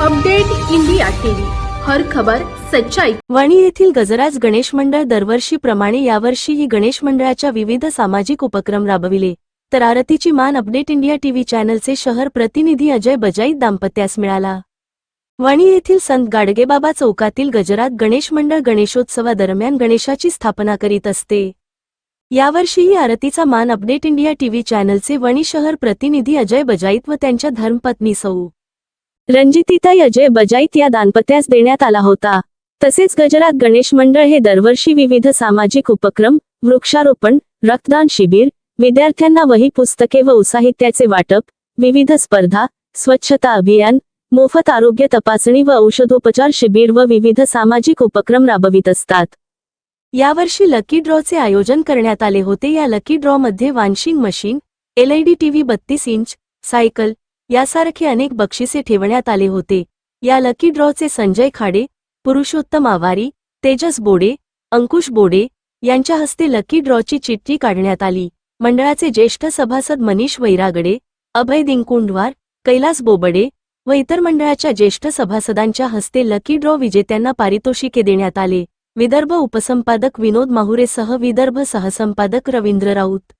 Update India TV. हर खबर सच्चाई. वणी येथील गजराज गणेश मंडळ दरवर्षीप्रमाणे यावर्षीही गणेश मंडळाच्या विविध सामाजिक उपक्रम राबविले. तर आरतीची मान अपडेट इंडिया टीव्ही चॅनलचे शहर प्रतिनिधी अजय बजाईत दाम्पत्यास मिळाला. वणी येथील संत गाडगेबाबा चौकातील गजरात गणेश मंडळ गणेशोत्सवादरम्यान गणेशाची स्थापना करीत असते. यावर्षीही आरतीचा मान अपडेट इंडिया टीव्ही चॅनलचे वणी शहर प्रतिनिधी अजय बजाईत व त्यांच्या धर्मपत्नी सौ. रणजितीताई अजय बजाईत या दानपत्यास देण्यात आला होता. तसेच गजरात गणेश मंडळ हे दरवर्षी विविध सामाजिक उपक्रम वृक्षारोपण रक्तदान शिबिर विद्यार्थ्यांना वही पुस्तके व साहित्याचे वाटप विविध स्पर्धा स्वच्छता अभियान मोफत आरोग्य तपासणी व औषधोपचार शिबिर व विविध सामाजिक उपक्रम राबवित असतात. यावर्षी लकी ड्रॉचे आयोजन करण्यात आले होते. या लकी ड्रॉमध्ये मध्ये मशीन एलईडी टीव्ही बत्तीस इंच सायकल यासारखे अनेक बक्षिसे ठेवण्यात आले होते. या लकी ड्रॉचे संजय खाडे पुरुषोत्तम आवारी तेजस बोडे अंकुश बोडे यांच्या हस्ते लकी ड्रॉची चिठ्ठी काढण्यात आली. मंडळाचे ज्येष्ठ सभासद मनीष वैरागडे अभय दिंकुंडवार कैलास बोबडे व इतर मंडळाच्या ज्येष्ठ सभासदांच्या हस्ते लकी ड्रॉ विजेत्यांना पारितोषिके देण्यात आले. विदर्भ उपसंपादक विनोद माहुरेसह विदर्भ सहसंपादक रवींद्र राऊत.